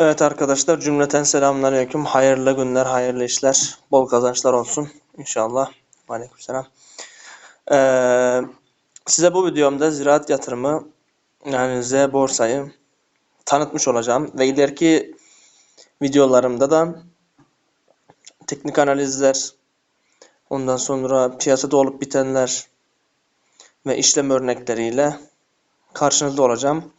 Evet arkadaşlar cümleten selamünaleyküm. Hayırlı günler, hayırlı işler, bol kazançlar olsun inşallah. Aleykümselam. Ee, size bu videomda ziraat yatırımı yani Z borsayı tanıtmış olacağım ve ileriki videolarımda da teknik analizler, ondan sonra piyasada olup bitenler ve işlem örnekleriyle karşınızda olacağım.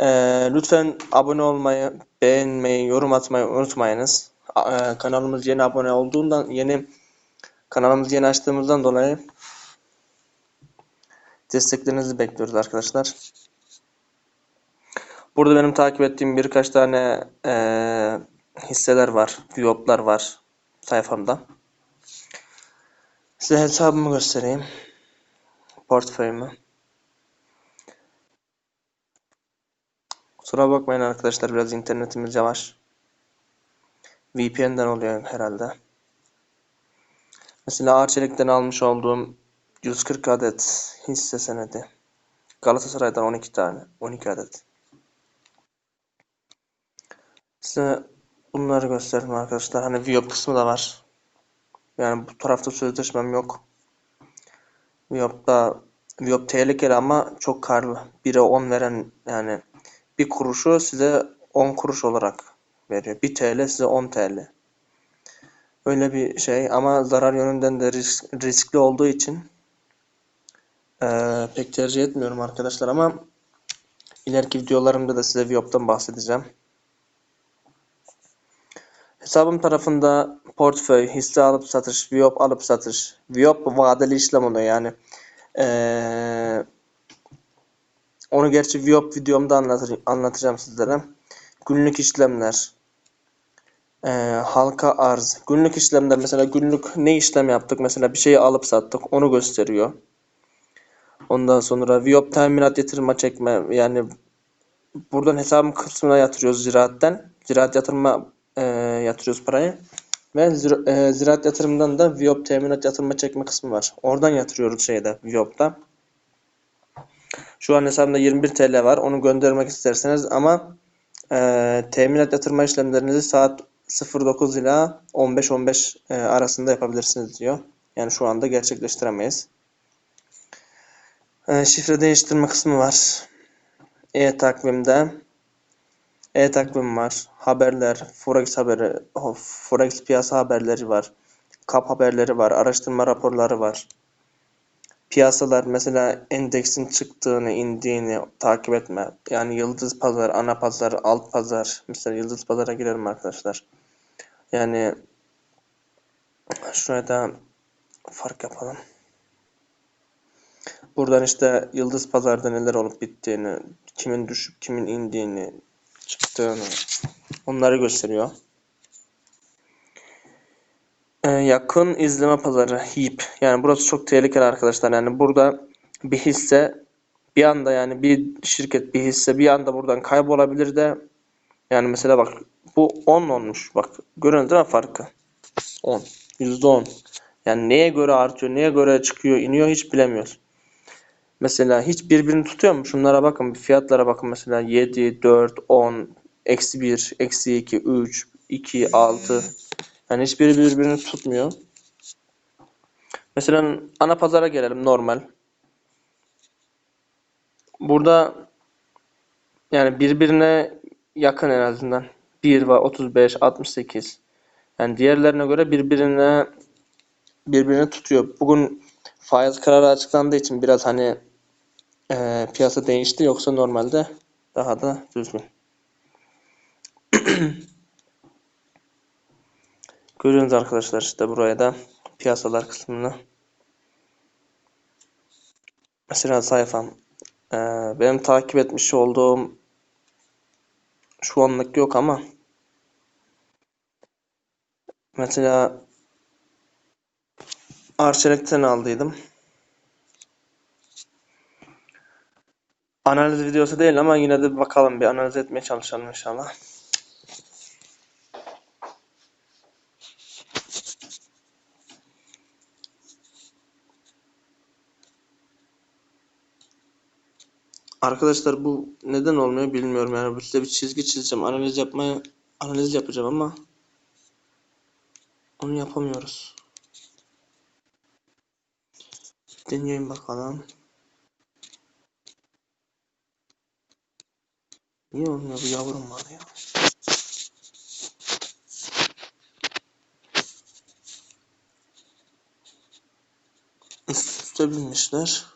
Ee, lütfen abone olmayı, beğenmeyi, yorum atmayı unutmayınız. A- e, kanalımız yeni abone olduğundan, yeni kanalımız yeni açtığımızdan dolayı desteklerinizi bekliyoruz arkadaşlar. Burada benim takip ettiğim birkaç tane eee, hisseler var, viyoplar var sayfamda. Size hesabımı göstereyim. Portföyümü. Kusura bakmayın arkadaşlar biraz internetimiz yavaş. VPN'den oluyor herhalde. Mesela Arçelik'ten almış olduğum 140 adet hisse senedi. Galatasaray'dan 12 tane. 12 adet. Size bunları gösterdim arkadaşlar. Hani Viyop kısmı da var. Yani bu tarafta sözleşmem yok. Viyop'ta Viyop tehlikeli ama çok karlı. 1'e 10 veren yani bir kuruşu size 10 kuruş olarak veriyor. 1 TL size 10 TL. Öyle bir şey ama zarar yönünden de risk, riskli olduğu için eee, pek tercih etmiyorum arkadaşlar ama ileriki videolarımda da size Viyop'tan bahsedeceğim. Hesabım tarafında portföy, hisse alıp satış, Viyop alıp satış. Viyop vadeli işlem oluyor yani. Eee, onu gerçi Viyop videomda anlatır, anlatacağım sizlere. Günlük işlemler, eee, halka arz. Günlük işlemler mesela günlük ne işlem yaptık? Mesela bir şeyi alıp sattık. Onu gösteriyor. Ondan sonra Viyop teminat yatırıma çekme yani buradan hesabım kısmına yatırıyoruz ziraatten. Ziraat yatırıma eee, yatırıyoruz parayı. Ve zira- eee, ziraat yatırımından da Viyop teminat yatırıma çekme kısmı var. Oradan yatırıyoruz şeyde Viyop'ta. Şu an hesabımda 21 TL var. Onu göndermek isterseniz ama eee, teminat yatırma işlemlerinizi saat 09 ila 15-15 eee, arasında yapabilirsiniz diyor. Yani şu anda gerçekleştiremeyiz. Eee, şifre değiştirme kısmı var. E-takvimde e-takvim var. Haberler, Forex haberi, Forex piyasa haberleri var. Kap haberleri var. Araştırma raporları var. Piyasalar mesela endeksin çıktığını, indiğini takip etme. Yani yıldız pazar, ana pazar, alt pazar. Mesela yıldız pazara girelim arkadaşlar. Yani şuraya da fark yapalım. Buradan işte yıldız pazarda neler olup bittiğini, kimin düşüp kimin indiğini, çıktığını onları gösteriyor. Ee, yakın izleme pazarı HEAP. Yani burası çok tehlikeli arkadaşlar. Yani burada bir hisse bir anda yani bir şirket bir hisse bir anda buradan kaybolabilir de yani mesela bak bu 10 olmuş. Bak görüyorsunuz değil mi farkı? 10. %10. Yani neye göre artıyor, neye göre çıkıyor, iniyor hiç bilemiyoruz. Mesela hiç birbirini tutuyor mu? Şunlara bakın, fiyatlara bakın mesela 7, 4, 10, eksi 1, eksi 2, 3, 2, 6. Yani hiçbiri birbirini tutmuyor. Mesela ana pazara gelelim normal. Burada yani birbirine yakın en azından. 1 var 35, 68. Yani diğerlerine göre birbirine birbirini tutuyor. Bugün faiz kararı açıklandığı için biraz hani eee, piyasa değişti yoksa normalde daha da düzgün. Görüyorsunuz arkadaşlar işte buraya da piyasalar kısmını. Mesela sayfam. Eee, benim takip etmiş olduğum şu anlık yok ama mesela Arçelik'ten aldıydım. Analiz videosu değil ama yine de bakalım bir analiz etmeye çalışalım inşallah. Arkadaşlar bu neden olmuyor bilmiyorum yani. Size bir çizgi çizeceğim. Analiz yapmaya analiz yapacağım ama onu yapamıyoruz. Deneyelim bakalım. Niye olmuyor bu yavrum var ya? Üst üste binmişler.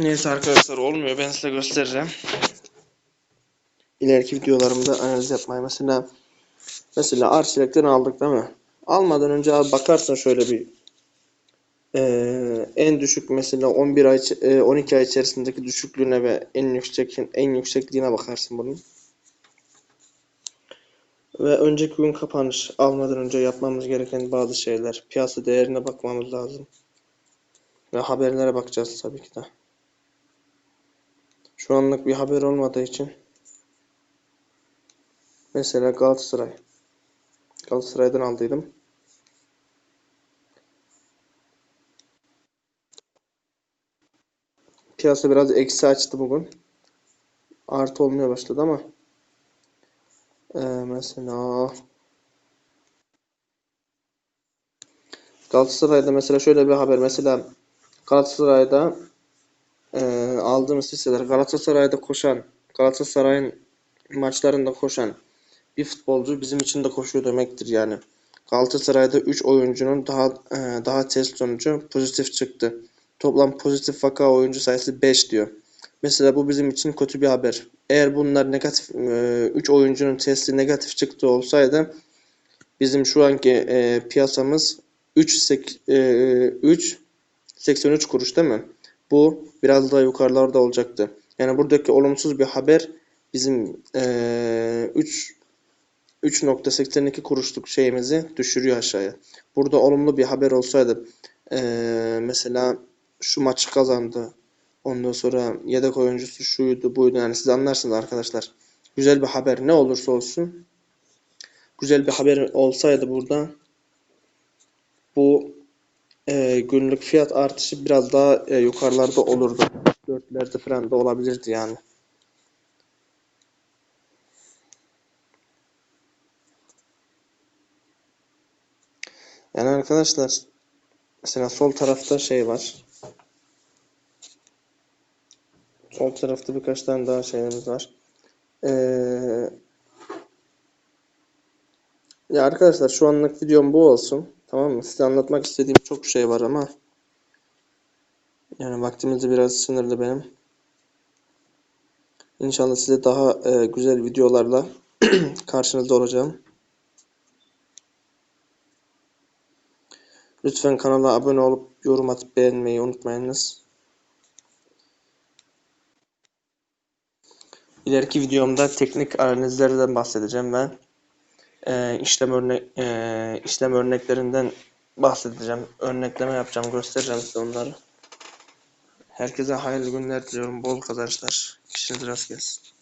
Neyse arkadaşlar olmuyor. Ben size göstereceğim. İleriki videolarımda analiz yapmayı mesela mesela Arçelik'ten aldık değil mi? Almadan önce abi bakarsın şöyle bir eee, en düşük mesela 11 ay eee, 12 ay içerisindeki düşüklüğüne ve en yüksek en yüksekliğine bakarsın bunun. Ve önceki gün kapanış almadan önce yapmamız gereken bazı şeyler. Piyasa değerine bakmamız lazım. Ve haberlere bakacağız tabii ki de. Şu anlık bir haber olmadığı için mesela Galatasaray. Galatasaray'dan aldıydım. Piyasa biraz eksi açtı bugün. Artı olmaya başladı ama eee, mesela Galatasaray'da mesela şöyle bir haber. Mesela Galatasaray'da aldığımız hisseler Galatasaray'da koşan Galatasaray'ın maçlarında koşan bir futbolcu bizim için de koşuyor demektir yani. Galatasaray'da 3 oyuncunun daha eee, daha test sonucu pozitif çıktı. Toplam pozitif vaka oyuncu sayısı 5 diyor. Mesela bu bizim için kötü bir haber. Eğer bunlar negatif 3 oyuncunun testi negatif çıktı olsaydı bizim şu anki eee, piyasamız 3 sek, eee, 3 83 kuruş değil mi? Bu biraz daha yukarılarda olacaktı. Yani buradaki olumsuz bir haber bizim eee 3 3.82 kuruşluk şeyimizi düşürüyor aşağıya. Burada olumlu bir haber olsaydı eee, mesela şu maçı kazandı. Ondan sonra yedek oyuncusu şuydu buydu yani siz anlarsınız arkadaşlar. Güzel bir haber ne olursa olsun güzel bir haber olsaydı burada bu eee, günlük fiyat artışı biraz daha eee, yukarılarda olurdu. Dörtlerde falan da olabilirdi yani. Yani arkadaşlar mesela sol tarafta şey var. Sol tarafta birkaç tane daha şeyimiz var. Ee, ya arkadaşlar şu anlık videom bu olsun. Tamam mı? Size anlatmak istediğim çok şey var ama yani vaktimiz de biraz sınırlı benim. İnşallah size daha e, güzel videolarla karşınızda olacağım. Lütfen kanala abone olup yorum atıp beğenmeyi unutmayınız. İleriki videomda teknik analizlerden bahsedeceğim ve e, işlem örnek e, işlem örneklerinden bahsedeceğim. Örnekleme yapacağım, göstereceğim size onları. Herkese hayırlı günler diliyorum, bol kazançlar. İşiniz rast gelsin.